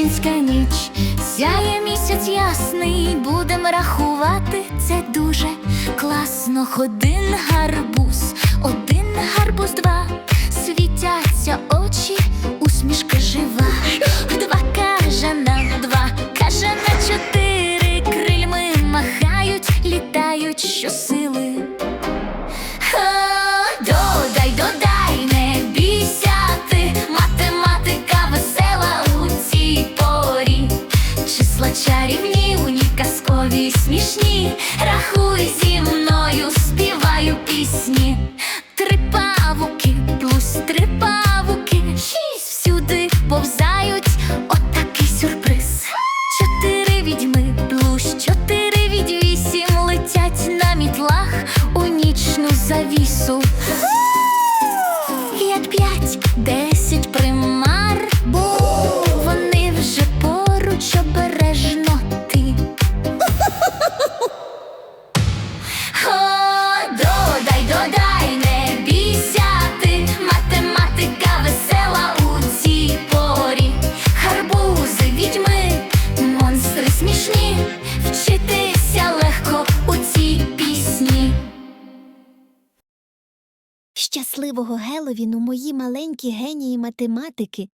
Велетенська ніч, сяє місяць ясний, будем рахувати. Це дуже класно. Один гарбуз, один гарбуз, два, світяться очі, Рахуй зі мною, співаю пісні. Три плюс три шість всюди повзають, отакий сюрприз. Чотири відьми, плюс чотири від летять на мітлах у нічну завісу. Щасливого Геловіну, мої маленькі генії математики,